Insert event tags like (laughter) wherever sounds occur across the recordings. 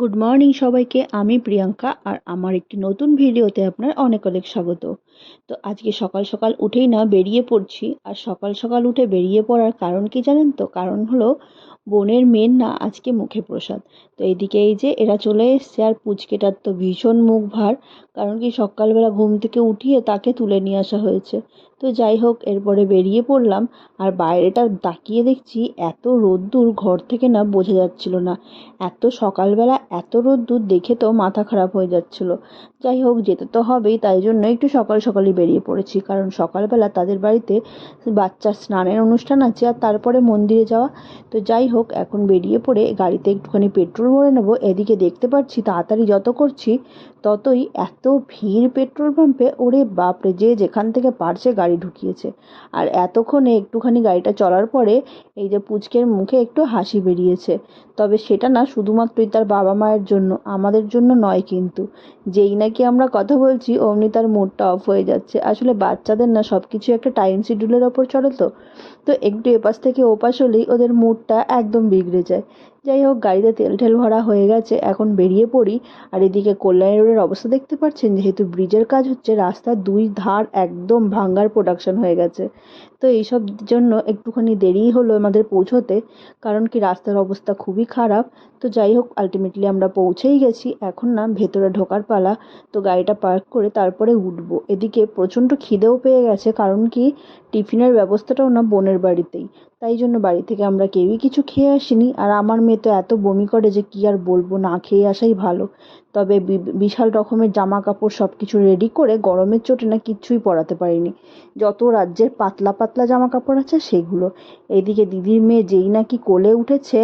Good morning সবাইকে, আমি প্রিয়াঙ্কা আর আমার একটি নতুন ভিডিওতে আপনার অনেক অনেক স্বাগত। তো আজকে সকাল সকাল উঠেই না বেরিয়ে পড়ছি আর সকাল সকাল উঠে বেরিয়ে পড়ার কারণ কি জানেন তো? কারণ হলো বোনের মেয়ের না আজকে মুখে প্রসাদ। তো এদিকে এই যে এরা চলে এসছে আর পুচকেটার তো ভীষণ মুখ ভার, কারণ কি সকালবেলা ঘুম থেকে উঠিয়ে তাকে তুলে নিয়ে আসা হয়েছে। তো যাই হোক, এরপরে বেরিয়ে পড়লাম আর বাইরেটা তাকিয়ে দেখছি এত রোদ্দুর ঘর থেকে না বোঝা যাচ্ছিল না। এত সকালবেলা এত রোদ্দুর দেখে তো মাথা খারাপ হয়ে যাচ্ছিল। যাই হোক, যেতে তো হবেই, তাই জন্য একটু সকাল সকালই বেরিয়ে পড়েছি। কারণ সকালবেলা তাদের বাড়িতে বাচ্চার স্নানের অনুষ্ঠান আছে আর তারপরে মন্দিরে যাওয়া। তো যাই হোক, এখন বেরিয়ে পড়ে গাড়িতে একটুখানি পেট্রোল ভরে নেব। এদিকে দেখতে পাচ্ছি তাড়াতাড়ি যত করছি ততই এত ভিড় পেট্রোল পাম্পে, ওরে বাপরে, যে যেখান থেকে পারছে গাড়ি ঢুকিয়েছে। আর এতক্ষণে একটুখানি গাড়িটা চলার পরে এই যে পুচকের মুখে একটু হাসি বেরিয়েছে। তবে সেটা না শুধুমাত্রই তার বাবা মায়ের জন্য, আমাদের জন্য নয় কিন্তু। যেই নাকি আমরা কথা বলছি, অমনি তার মুডটা অফ হয়ে যাচ্ছে। আসলে বাচ্চাদের না সব কিছু একটা টাইম শিডিউলের ওপর চলে তো? তো একটু এপাশ থেকে ওপাশ হলেই ওদের মুডটা একদম বিগড়ে যায়। যাই হোক, গাড়িতে তেল ঠেল ভরা হয়ে গেছে, এখন বেরিয়ে পড়ি। আর এদিকে কল্যাণী রোডের অবস্থা দেখতে পাচ্ছেন, যেহেতু ব্রিজের কাজ হচ্ছে, রাস্তার দুই ধার একদম ভাঙ্গার প্রোডাকশন হয়ে গেছে। তো এইসব জন্য একটুখানি দেরিই হলো আমাদের পৌঁছোতে, কারণ কি রাস্তার অবস্থা খুবই খারাপ। তো যাই হোক আলটিমেটলি আমরা পৌঁছেই গেছি। এখন না, ভেতরে ঢোকার পালা। তো গাড়িটা পার্ক করে তারপরে উঠবো। এদিকে প্রচণ্ড খিদেও পেয়ে গেছে, কারণ কি, টিফিনের ব্যবস্থাটাও না বোনের বাড়িতেই। তাই জন্য বাড়ি থেকে আমরা কেউই কিছু খেয়ে আসিনি। আর আমার মেয়ে তো এত বমি করে যে কি আর বলব, না খেয়ে আসাই ভালো। তবে বিশাল রকমের জামা কাপড় সব কিছু রেডি করে গরমের চোটে না কিচ্ছুই পরাতে পারিনি। যত রাজ্যের পাতলা পাতলা জামা কাপড় আছে সেগুলো। এদিকে দিদির মেয়ে যেই নাকি কোলে উঠেছে,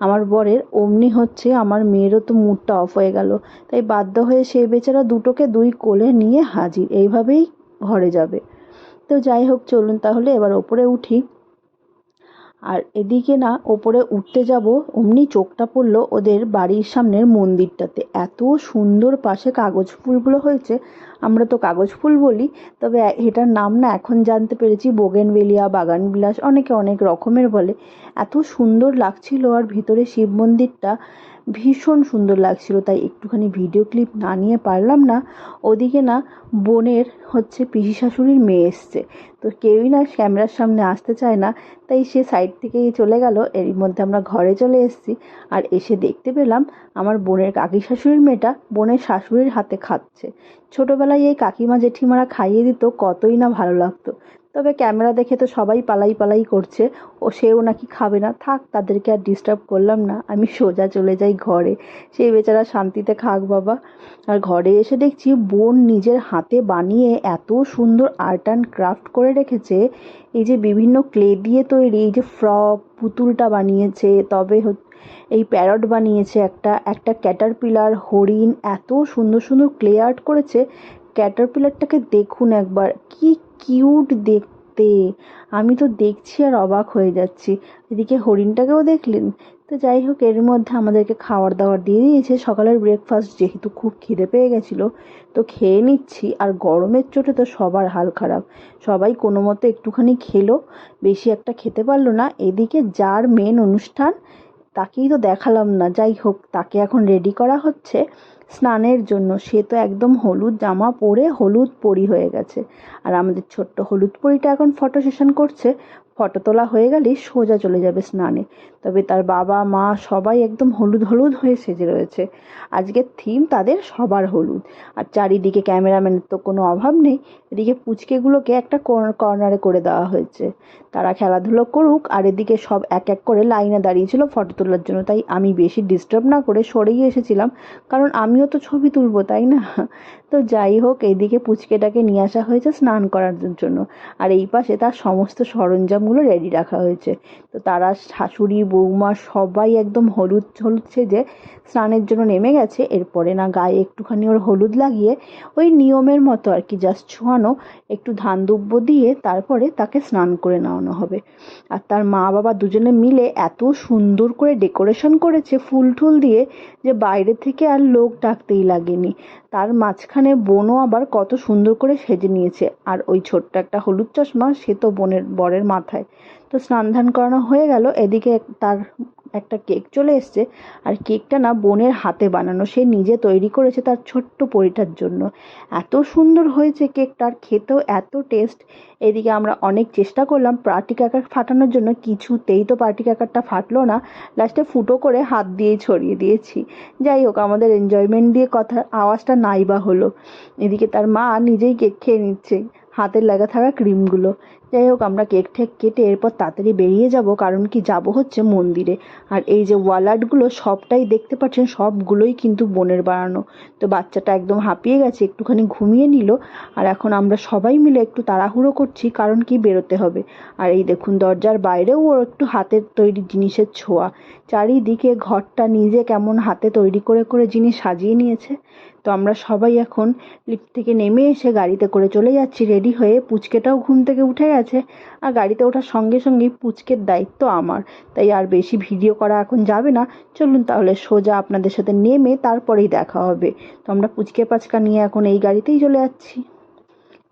আমার বরের, অমনি হচ্ছে আমার মেয়েরও তো মুডটা অফ হয়ে গেল। তাই বাধ্য হয়ে সেই বেচারা দুটোকে দুই কোলে নিয়ে হাজির। এইভাবেই ঘরে যাবে। তো যাই হোক, চলুন তাহলে এবার ওপরে উঠি। আর এদিকে না ওপরে উঠতে যাব, অমনি চোখটা পড়ল ওদের বাড়ির সামনের মন্দিরটাতে। এত সুন্দর পাশে কাগজ ফুলগুলো হয়েছে, আমরা তো কাগজ ফুল বলি, তবে এটার নাম না এখন জানতে পেরেছি বোগেনভেলিয়া বাগানবিলাস, অনেকে অনেক রকমের বলে। এত সুন্দর লাগছিল আর ভিতরে শিব মন্দিরটা ভীষণ সুন্দর লাগছিল, তাই একটুখানি ভিডিও ক্লিপ না নিয়ে পারলাম না। ওদিকে না বোনের হচ্ছে পিসি শাশুড়ির মেয়ে এসছে তো কেউই না ক্যামেরার সামনে আসতে চায় না, তাই সে সাইড থেকেই চলে গেল। এর মধ্যে আমরা ঘরে চলে এসেছি আর এসে দেখতে পেলাম আমার বোনের কাকি শাশুড়ির মেয়েটা বোনের শাশুড়ির হাতে খাচ্ছে। ছোটোবেলায় এই কাকিমা জেঠিমারা খাইয়ে দিত, কতই না ভালো লাগতো। তবে ক্যামেরা দেখে তো সবাই পালাই পালাই করছে, ও সেও নাকি খাবে না। থাক, তাদেরকে আর ডিস্টার্ব করলাম না, আমি সোজা চলে যাই ঘরে। সেই বেচারা শান্তিতে খাক বাবা। আর ঘরে এসে দেখছি বোন নিজের হাতে বানিয়ে এত সুন্দর আর্ট অ্যান্ড ক্রাফট করে রেখেছে, এই যে বিভিন্ন ক্লে দিয়ে তৈরি, এই যে ফ্রক, পুতুলটা বানিয়েছে, তবে এই প্যারট বানিয়েছে একটা একটা ক্যাটারপিলার, হরিণ, এত সুন্দর সুন্দর ক্লে আর্ট করেছে। ক্যাটারপিলারটাকে দেখুন একবার, কি কিউট দেখতে আমি তো দেখছি আর অবাক হয়ে যাচ্ছি। এদিকে হরিণটাকেও দেখলেন। তো যাই হোক, এর মধ্যে আমাদেরকে খাবার দাওয়ার দিয়ে দিয়েছে। সকালের ব্রেকফাস্ট যেহেতু খুব খিদে পেয়ে গেছিল, তো খেয়ে নিচ্ছি। আর গরমের চোটে তো সবার হাল খারাপ। সবাই কোনো মতো একটুখানি খেলো, বেশি একটা খেতে পারল না। এদিকে যার মেন অনুষ্ঠান, তাকেই তো দেখালাম না। যাই হোক, তাকে এখন রেডি করা হচ্ছে। স্নানের জন্য। সে তো একদম হলুদ জামা পরে হলুদ পরি হয়ে গেছে। আর আমাদের ছোট্ট হলুদ পরিটা এখন ফটো সেশন করছে। ফটো তোলা হয়ে গেলেই সোজা চলে যাবে স্নানে। তবে তার বাবা, মা সবাই একদম হলুদ হলুদ হয়ে সেজে রয়েছে। আজকের থিম তাদের সবার হলুদ। আর চারিদিকে ক্যামেরাম্যানের তো কোনো অভাব নেই, এদিকে পুচকেগুলোকে একটা কর্নারে করে দেওয়া হয়েছে। তারা খেলাধুলো করুক, আর এদিকে সব এক এক করে লাইনে দাঁড়িয়েছিল ফটো তোলার জন্য। তাই আমি বেশি ডিস্টার্ব না করে সরেই এসেছিলাম, কারণ আমিও তো ছবি তুলবো, তাই না? তো যাই হোক এইদিকে পুচকেটাকে নিয়ে আসা হয়েছে স্নান করার জন্য। আর এই পাশে তার সমস্ত সরঞ্জামগুলো রেডি রাখা হয়েছে। তো তারা শাশুড়ি, বৌমা সবাই একদম হলুদ হলুদ সেজে স্নানের জন্য নেমে গেছে। এরপরে না গায়ে একটুখানি ওর হলুদ লাগিয়ে ওই নিয়মের মতো আর কি জাস্ট ছোঁয়ানো একটু ধান দুব্য দিয়ে তারপরে তাকে স্নান করে নেওয়ানো হবে। আর তার মা বাবা দুজনে মিলে এত সুন্দর করে ডেকোরেশন করেছে, ফুল টুল দিয়ে, যে বাইরে থেকে আর লোক ডাকতেই লাগেনি। তার মাঝখানে বোনও আবার কত সুন্দর করে সেজে নিয়েছে। আর ওই ছোট্ট একটা হলুদ চশমা সে তো বোনের বরের মাথায়। তো স্নান ধান করানো হয়ে গেল। এদিকে তার একটা কেক চলে এসছে। আর কেকটা না বোনের হাতে বানানো। সে নিজে তৈরি করেছে তার ছোট্ট পরিটার জন্য। এত সুন্দর হয়েছে কেকটার খেতেও এত টেস্ট এদিকে আমরা অনেক চেষ্টা করলাম পার্টি কাকার ফাটানোর জন্য। কিছুতেই তো পার্টি কাকারটা ফাটলো না। লাস্টে ফুটো করে হাত দিয়েই ছড়িয়ে দিয়েছি। যাই হোক, আমাদের এনজয়মেন্ট দিয়ে কথা, আওয়াজটা নাই বা হলো। এদিকে তার মা নিজেই কেক খেয়ে নিচ্ছে। হাতের লাগা থাকা ক্রিমগুলো যাই হোক আমরা কেক ঠেক কেটে এরপর তাড়াতাড়ি বেরিয়ে যাব, কারণ কি যাব হচ্ছে মন্দিরে। আর এই যে ওয়াল আর্টগুলো সবটাই দেখতে পাচ্ছেন, সবগুলোই কিন্তু বোনের বানানো। তো বাচ্চাটা একদম হাঁপিয়ে গেছে, একটুখানি ঘুমিয়ে নিল। আর এখন আমরা সবাই মিলে একটু তাড়াহুড়ো করছি, কারণ কি বেরোতে হবে। আর এই দেখুন, দরজার বাইরেও ওর একটু হাতের তৈরি জিনিসের ছোঁয়া। চারিদিকে ঘরটা নিজে কেমন হাতে তৈরি করে করে জিনিস সাজিয়ে নিয়েছে। তো আমরা সবাই এখন লিফট থেকে নেমে এসে গাড়িতে করে চলে যাচ্ছি, রেডি হয়ে পুচকেটাও ঘুম থেকে উঠে গেছে আর গাড়িতে ওঠার সঙ্গে সঙ্গেই পুচকের দায়িত্ব আমার। তাই আর বেশি ভিডিও করা এখন যাবে না। চলুন তাহলে সোজা আপনাদের সাথে নেমে তারপরেই দেখা হবে। তো আমরা পুচকে পাচকা নিয়ে এখন এই গাড়িতেই চলে যাচ্ছি।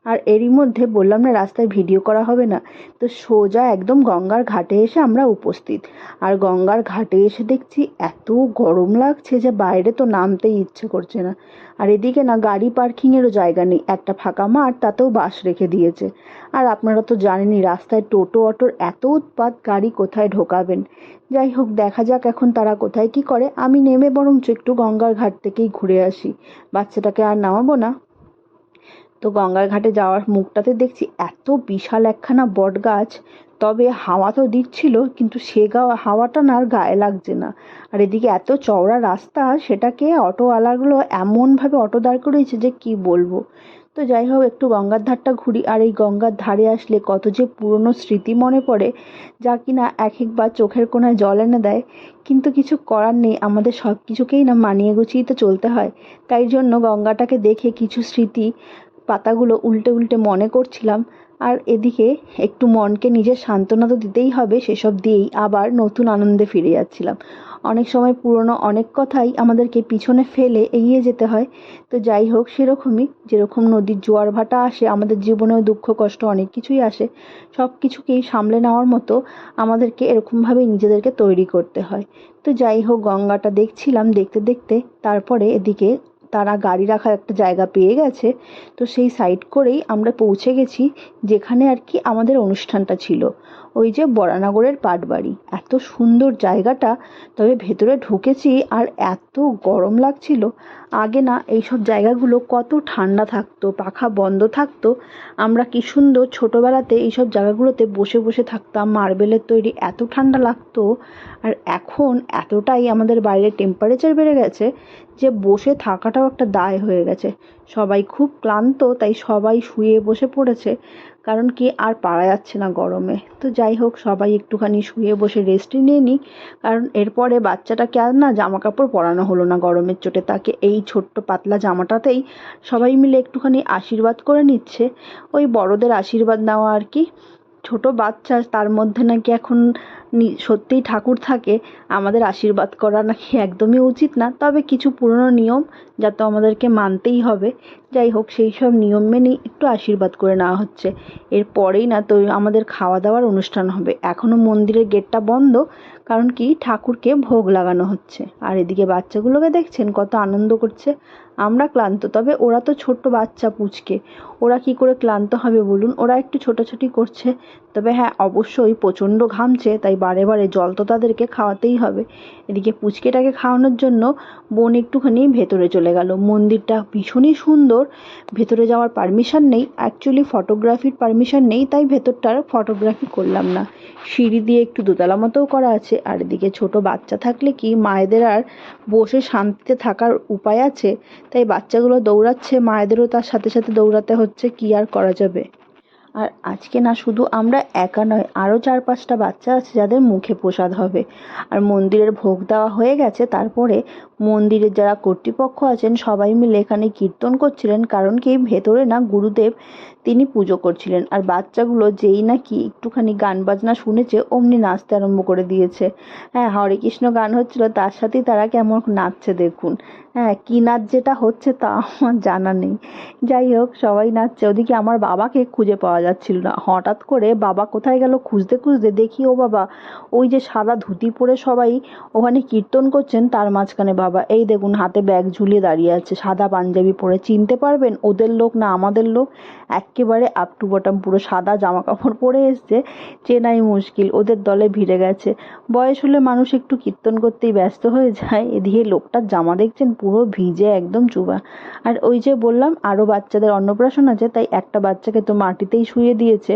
আর এরই মধ্যে বললাম না রাস্তায় ভিডিও করা হবে না। তো সোজা একদম গঙ্গার ঘাটে এসে আমরা উপস্থিত। আর গঙ্গার ঘাটে এসে দেখছি এত গরম লাগছে যে বাইরে তো নামতেই ইচ্ছে করছে না। আর এদিকে না গাড়ি পার্কিংয়েরও জায়গা নেই। একটা ফাঁকা মাঠ, তাতেও বাস রেখে দিয়েছে। আর আপনারা তো জানেনই রাস্তায় টোটো, অটোর এত উৎপাত, গাড়ি কোথায় ঢোকাবেন? যাই হোক, দেখা যাক এখন তারা কোথায় কি করে। আমি নেমে বরঞ্চ একটু গঙ্গার ঘাট থেকেই ঘুরে আসি। বাচ্চাটাকে আর নামাবো না। তো গঙ্গার ঘাটে যাওয়ার মুখটাতে দেখছি এত বিশাল একখানা বট গাছ তবে হাওয়া তো দিচ্ছিল, কিন্তু সে গা, হাওয়াটা না আর গায়ে লাগছে না। আর এদিকে এত চওড়া রাস্তা, সেটাকে অটোওয়ালাগুলো এমনভাবে অটো দাঁড় করিয়েছে যে কি বলব। তো যাই হোক, একটু গঙ্গার ধারটা ঘুরি, আর এই গঙ্গার ধারে আসলে কত যে পুরনো স্মৃতি মনে পড়ে, যা কিনা এক একবার চোখের কোনায় জল এনে দেয়। কিন্তু কিছু করার নেই, আমাদের সব কিছুকেই না মানিয়ে গুছিয়ে তো চলতে হয়। তাই জন্য গঙ্গাটাকে দেখে কিছু স্মৃতি পাতাগুলো উল্টে উল্টে মনে করছিলাম, আর এদিকে একটু মনকে নিজের সান্ত্বনা তো দিতেই হবে, সেসব দিয়েই আবার নতুন আনন্দে ফিরে যাচ্ছিলাম। অনেক সময় পুরনো অনেক কথাই আমাদেরকে পিছনে ফেলে এগিয়ে যেতে হয়। তো যাই হোক, সেরকমই, যেরকম নদীর জোয়ার ভাটা আসে, আমাদের জীবনেও দুঃখ, কষ্ট অনেক কিছুই আসে, সব কিছুকেই সামলে নেওয়ার মতো আমাদেরকে এরকমভাবেই নিজেদেরকে তৈরি করতে হয়। তো যাই হোক, গঙ্গাটা দেখছিলাম, দেখতে দেখতে তারপরে এদিকে তারা গাড়ি রাখার একটা জায়গা পেয়ে গেছে, তো সেই সাইড করেই আমরা পৌঁছে গেছি, যেখানে আর কি আমাদের অনুষ্ঠানটা ছিল। ওই যে বরানগরের পাটবাড়ি। এত সুন্দর জায়গাটা, তবে ভেতরে ঢুকেছি আর এত গরম লাগছিল। আগে না, এইসব জায়গাগুলো কত ঠান্ডা থাকতো, পাখা বন্ধ থাকতো। আমরা কি সুন্দর ছোটোবেলাতে এইসব জায়গাগুলোতে বসে বসে থাকতাম, মার্বেলের তৈরি এত ঠান্ডা লাগতো। আর এখন এতটাই আমাদের বাইরে টেম্পারেচার বেড়ে গেছে যে বসে থাকাটাও একটা দায় হয়ে গেছে। সবাই খুব ক্লান্ত, তাই সবাই শুয়ে বসে পড়েছে। কারণ কি আর পারা যাচ্ছে না গরমে। তো যাই হোক, সবাই একটুখানি শুয়ে বসে রেস্টই নিয়ে নিই কারণ এরপরে বাচ্চাটাকে আর না জামা কাপড় পরানো হলো না গরমের চোটে। তাকে এই ছোট্ট পাতলা জামাটাতেই সবাই মিলে একটুখানি আশীর্বাদ করে নিচ্ছে। ওই বড়দের আশীর্বাদ নেওয়া আর কি। ছোট বাচ্চা, তার মধ্যে নাকি এখন সত্যিই ঠাকুর থাকে, আমাদের আশীর্বাদ করা নাকি একদমই উচিত না। তবে কিছু পুরনো নিয়ম যা তো আমাদেরকে মানতেই হবে। যাই হোক, সেই সব নিয়ম মেনেই একটু আশীর্বাদ করে নেওয়া হচ্ছে। এরপরেই না তো আমাদের খাওয়া দাওয়ার অনুষ্ঠান হবে। এখনও মন্দিরের গেটটা বন্ধ, কারণ কি? ঠাকুরকে ভোগ লাগানো হচ্ছে। আর এদিকে বাচ্চাগুলোকে দেখছেন, কত আনন্দ করছে। আমরা ক্লান্ত, তবে ওরা তো ছোট্ট বাচ্চা পুচকে। ওরা কি করে ক্লান্ত হবে বলুন? ওরা একটু ছোটাছুটি করছে। তবে হ্যাঁ অবশ্যই প্রচণ্ড ঘামছে, তাই বারে বারে জল তো তাদেরকে খাওয়াতেই হবে। এদিকে পুচকেটাকে খাওয়ানোর জন্য বোন একটুখানি ভেতরে চলে গেল। মন্দিরটা ভীষণই সুন্দর, ভেতরে যাওয়ার পারমিশন নেই। অ্যাকচুয়ালি ফটোগ্রাফির পারমিশন নেই, তাই ভেতরটার ফটোগ্রাফি করলাম না। সিঁড়ি দিয়ে একটু দোতলা মতোও করা আছে, আর এদিকে ছোট বাচ্চা থাকলে কি মায়েদের আর বসে শান্তিতে থাকার উপায় আছে? তাই বাচ্চাগুলো দৌড়াচ্ছে, মায়েদেরও তার সাথে সাথে দৌড়াতে হচ্ছে, কি আর করা যাবে? আর আজকে না শুধু আমরা একা নয়, আরও চার পাঁচটা বাচ্চা আছে যাদের মুখে প্রসাদ হবে। আর মন্দিরের ভোগ দেওয়া হয়ে গেছে, তারপরে মন্দিরের যারা কর্তৃপক্ষ আছেন, সবাই মিলে এখানে কীর্তন করছিলেন, কারণ কি ভেতরে না গুরুদেব তিনি পুজো করছিলেন। আর বাচ্চাগুলো যেই নাকি একটুখানি গান বাজনা শুনেছে, অমনি নাচতে আরম্ভ করে দিয়েছে। হ্যাঁ হরে কৃষ্ণ গান হচ্ছিল, তার সাথেই তারা কেমন নাচছে দেখুন। হ্যাঁ কী নাচ যেটা হচ্ছে তা আমার জানা নেই। যাই হোক, সবাই নাচছে। ওদিকে আমার বাবাকে খুঁজে পাওয়া যাচ্ছিল না। হঠাৎ করে বাবা কোথায় গেল খুঁজতে খুঁজতে দেখি, ও বাবা, ওই যে সাদা ধুতি পরে সবাই ওখানে কীর্তন করছেন, তার মাঝখানে বাবা। এই দেখুন, হাতে ব্যাগ ঝুলিয়ে দাঁড়িয়ে আছে। সাদা পাঞ্জাবি পরে। চিনতে পারবেন, ওদের লোক না আমাদের লোক। একেবারে আপ টু বটম পুরো সাদা জামা কাপড় পরে এসছে। চেনাই মুশকিল, ওদের দলে ভিড়ে গেছে। বয়স হলে মানুষ একটু কীর্তন করতেই ব্যস্ত হয়ে যায়। এদিকে লোকটার জামা দেখছেন পুরো ভিজে একদম চুবা। আর ওই যে বললাম আরও বাচ্চাদের অন্নপ্রাশন আছে, তাই একটা বাচ্চাকে তো মাটিতেই শুয়ে দিয়েছে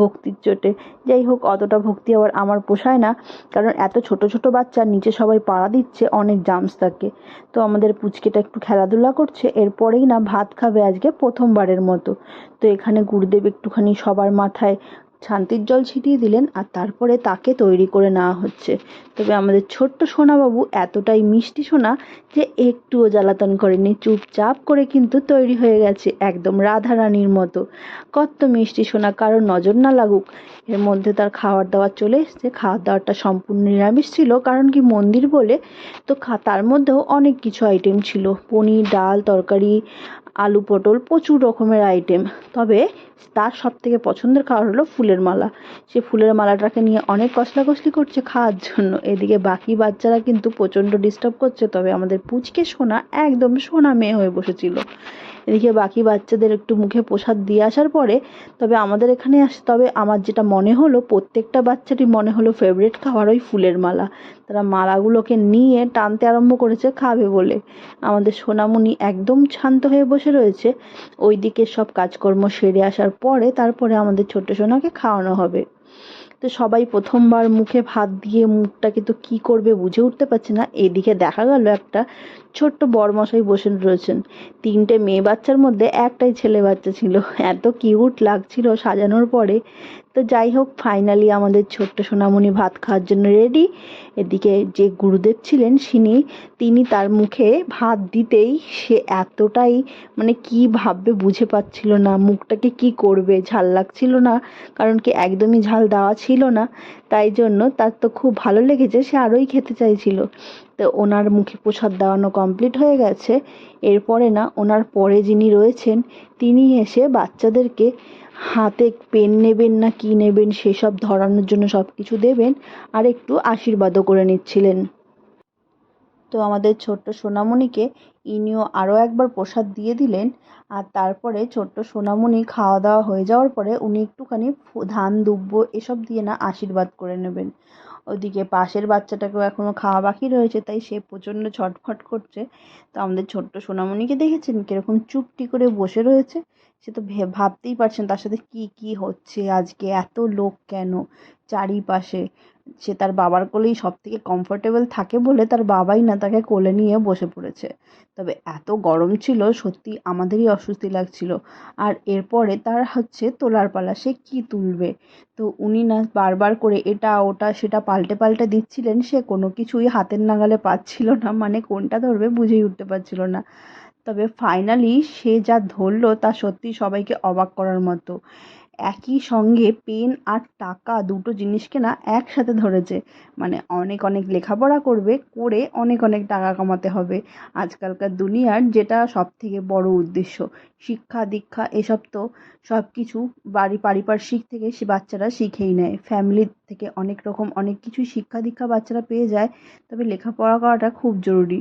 ভক্তির চোটে। যাই হোক, অতটা ভক্তি আবার আমার পোষায় না, কারণ এত ছোট ছোট বাচ্চা নিচে সবাই পাড়া দিচ্ছে, অনেক জামস থাকে। তো আমাদের পুচকেটা একটু খেলাধুলা করছে, এরপরেই না ভাত খাবে আজকে প্রথমবারের মতো। তো এখানে গুরুদেব একটুখানি সবার মাথায় শান্তির জল ছিটিয়ে দিলেন আর তারপরে তাকে তৈরি করে নেওয়া হচ্ছে। তবে আমাদের ছোট্ট সোনাবাবু এতটাই মিষ্টি সোনা যে একটুও জ্বালাতন করেনি চুপচাপ করে কিন্তু তৈরি হয়ে গেছে একদম রাধারানীর মতো। কত মিষ্টি সোনা, কারোর নজর না লাগুক। এর মধ্যে তার খাওয়ার দাওয়ার চলে এসছে। খাওয়ার দাওয়ারটা সম্পূর্ণ নিরামিষ ছিল, কারণ কি মন্দির বলে তো তার মধ্যেও অনেক কিছু আইটেম ছিল। পনির, ডাল, তরকারি আলু, পটল, প্রচুর রকমের আইটেম তবে তার সব থেকে পছন্দের খাবার হলো ফুলের মালা। সে ফুলের মালাটাকে নিয়ে অনেক কসলাকসলি করছে খাওয়ার জন্য। এদিকে বাকি বাচ্চারা কিন্তু প্রচণ্ড ডিস্টার্ব করছে, তবে আমাদের পুচকে সোনা একদম সোনা মেয়ে হয়ে বসেছিল। এদিকে বাকি বাচ্চাদের একটু মুখে প্রসাদ দিয়ে আসার পরে, তবে আমাদের এখানে আস, তবে আমার যেটা মনে হলো, প্রত্যেকটা বাচ্চারই মনে হলো ফেভারিট খাবার ওই ফুলের মালা। তারা মালাগুলোকে নিয়ে টানতে আরম্ভ করেছে, খাবে বলে। আমাদের সোনামণি একদম শান্ত হয়ে বসে রয়েছে। ওই দিকে সব কাজকর্ম সেরে আসার পরে, তারপরে আমাদের ছোট্ট সোনাকে খাওয়ানো হবে। তো সবাই প্রথমবার মুখে ভাত দিয়ে মুখটাকে তো কি করবে বুঝে উঠতে পারছে না। এদিকে দেখা গেল একটা ছোট্ট বরমশাই বসে রয়েছেন। তিনটে মেয়ে বাচ্চার মধ্যে একটাই ছেলে বাচ্চা ছিল। এত কিউট লাগছিল সাজানোর পরে। তো যাই হোক ফাইনালি আমাদের ছোট্ট সোনামণি ভাত খাওয়ার জন্য রেডি এদিকে যে গুরুদেব ছিলেন তিনি তিনি তার মুখে ভাত দিতেই সে এতটাই মানে কি ভাববে বুঝে পাচ্ছিল না, মুখটাকে কি করবে, ঝাল লাগছিল না, কারণ কি একদমই ঝাল দেওয়া ছিল না। তাই জন্য তার তো খুব ভালো লেগেছে, সে আরোই খেতে চাইছিল। তো ওনার মুখে প্রসাদ দেওয়ানো কমপ্লিট হয়ে গেছে। এরপরে না, ওনার পরে যিনি রয়েছেন, তিনি এসে বাচ্চাদেরকে হাতে পেন নেবেন না কি নেবেন সেসব ধরানোর জন্য সব কিছু দেবেন আর একটু আশীর্বাদও করে নিচ্ছিলেন। তো আমাদের ছোট্ট সোনামণিকে ইনিও আরও একবার প্রসাদ দিয়ে দিলেন আর তারপরে ছোট্ট সোনামণি খাওয়া দাওয়া হয়ে যাওয়ার পরে উনি একটুখানি ধান, দুব্ব এসব দিয়ে না আশীর্বাদ করে নেবেন। ওদিকে পাশের বাচ্চাটাকেও এখনও খাওয়া বাকি রয়েছে, তাই সে প্রচণ্ড ছটফট করছে। তো আমাদের ছোট্ট সোনামণিকে দেখেছেন? কীরকম চুপটি করে বসে রয়েছে। সে তো ভাবতেই পারছেন তার সাথে কি কি হচ্ছে? আজকে এত লোক কেন? চারিপাশে। সে তার বাবার কোলেই সব থেকে কমফোর্টেবল থাকে বলে তার বাবাই না তাকে কোলে নিয়ে বসে পড়েছে। তবে এত গরম ছিল, সত্যি আমাদেরই অস্বস্তি লাগছিল। আর এরপরে তার হচ্ছে তোলার পালা, সে কী তুলবে? তো উনি না বারবার করে এটা, ওটা, সেটা পাল্টে পাল্টে দিচ্ছিলেন, সে কোনো কিছুই হাতের নাগালে পাচ্ছিল না মানে কোনটা ধরবে বুঝেই উঠতে পারছিল না। তবে ফাইনালি সে যা ধরলো তা সত্যি সবাইকে অবাক করার মতো। একই সঙ্গে পেন আর টাকা দুটো জিনিসকে না একসাথে ধরেছে। মানে অনেক অনেক লেখাপড়া করবে, করে অনেক অনেক টাকা কামাতে হবে। আজকালকার দুনিয়ার যেটা সব থেকে বড় উদ্দেশ্য, শিক্ষা, দীক্ষা এসব তো সব কিছু বাড়ি পারিপার্শ্বিক থেকে সে বাচ্চারা শিখেই নেয়। ফ্যামিলির থেকে অনেক রকম অনেক কিছুই শিক্ষা, দীক্ষা বাচ্চারা পেয়ে যায়। তবে লেখাপড়া করাটা খুব জরুরি।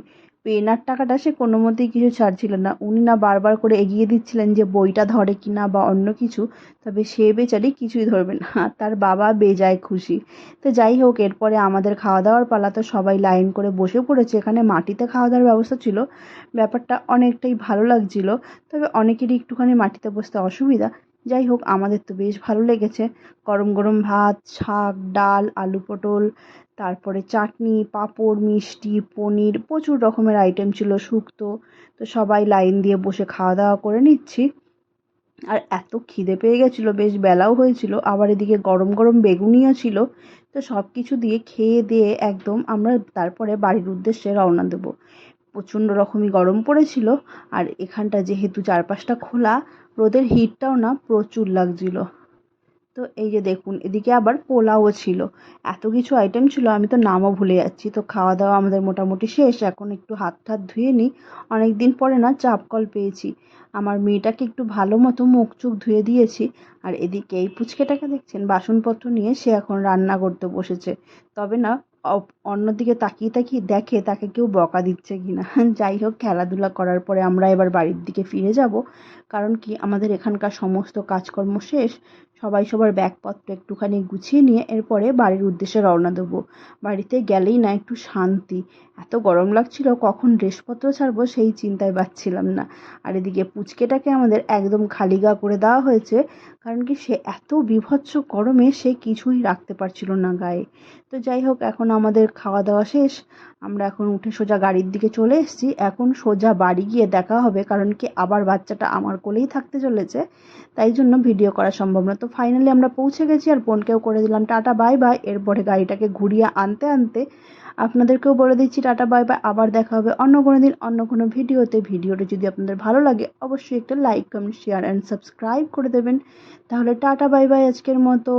পেনার টাকাটা সে কোনো মতেই কিছু ছাড়ছিল না। উনি না বারবার করে এগিয়ে দিচ্ছিলেন যে বইটা ধরে কি না বা অন্য কিছু, তবে সে বেচারি কিছুই ধরবে না। তার বাবা বেজায় খুশি। তো যাই হোক, এরপরে আমাদের খাওয়া দাওয়ার পালা তো সবাই লাইন করে বসে পড়েছে। এখানে মাটিতে খাওয়া দাওয়ার ব্যবস্থা ছিল। ব্যাপারটা অনেকটাই ভালো লাগছিল, তবে অনেকেরই একটুখানি মাটিতে বসতে অসুবিধা। যাই হোক, আমাদের তো বেশ ভালো লেগেছে। গরম গরম ভাত, শাক, ডাল, আলু পটল তারপরে চাটনি, পাঁপড়, মিষ্টি, পনির, প্রচুর রকমের আইটেম ছিল শুক্তো। তো সবাই লাইন দিয়ে বসে খাওয়া দাওয়া করে নিচ্ছি। আর এত খিদে পেয়ে গেছিল, বেশ বেলাও হয়েছিল, আবার এদিকে গরম গরম বেগুনিও ছিল। তো সব কিছু দিয়ে খেয়ে দিয়ে একদম আমরা তারপরে বাড়ির উদ্দেশ্যে রওনা দেবো। প্রচণ্ড রকমই গরম পড়েছিল, আর এখানটা যেহেতু চারপাশটা খোলা, রোদের হিটটাও না প্রচুর লাগছিল। তো এই যে দেখুন, এদিকে আবার পোলাও ছিল। এত কিছু আইটেম ছিল, আমি তো নামও ভুলে যাচ্ছি। তো খাওয়া দাওয়া আমাদের মোটামুটি শেষ, এখন একটু হাত টাত ধুয়ে নিই। অনেক দিন পরে না চাপ কল পেয়েছি। আমার মেয়েটাকে একটু ভালো মতো মুখ চুখ ধুয়ে দিয়েছি। আর এদিকে এই পুচকেটাকে দেখছেন, বাসনপত্র নিয়ে সে এখন রান্না করতে বসেছে। তবে না অন্যদিকে তাকিয়ে তাকিয়ে দেখে তাকে কেউ বকা দিচ্ছে কিনা। (laughs) যাই হোক, খেলাধুলা করার পরে আমরা এবার বাড়ির দিকে ফিরে যাব। কারণ কি, আমাদের এখানকার সমস্ত কাজকর্ম শেষ। সবাই সবার ব্যাগপত্র একটুখানি গুছিয়ে নিয়ে এরপরে বাড়ির উদ্দেশ্যে রওনা দেবো। বাড়িতে গেলেই না একটু শান্তি। এত গরম লাগছিল, কখন ড্রেসপত্র ছাড়বো সেই চিন্তায় পাচ্ছিলাম না। আর এদিকে পুচকেটাকে আমাদের একদম খালি গা করে দেওয়া হয়েছে, কারণ কি সে এত বীভৎস গরমে সে কিছুই রাখতে পারছিল না গায়ে। তো যাই হোক, এখন আমাদের খাওয়া দাওয়া শেষ। আমরা এখন উঠে সোজা গাড়ির দিকে চলে এসেছি। এখন সোজা বাড়ি গিয়ে দেখা হবে, কারণ কি আবার বাচ্চাটা আমার কোলেই থাকতে চলেছে। তাই জন্য ভিডিও করা সম্ভব না। তো ফাইনালি আমরা পৌঁছে গেছি আর বোনকেও করে দিলাম। টাটা বাই বাই এরপরে গাড়িটাকে ঘুরিয়ে আনতে আনতে আপনাদেরকেও বলে দিচ্ছি টাটা বাই বাই আবার দেখা হবে অন্য কোনো দিন, অন্য কোনো ভিডিওতে। ভিডিওটা যদি আপনাদের ভালো লাগে, অবশ্যই একটা like comment share and subscribe করে দেবেন। তাহলে টাটা বাই বাই আজকের মতো।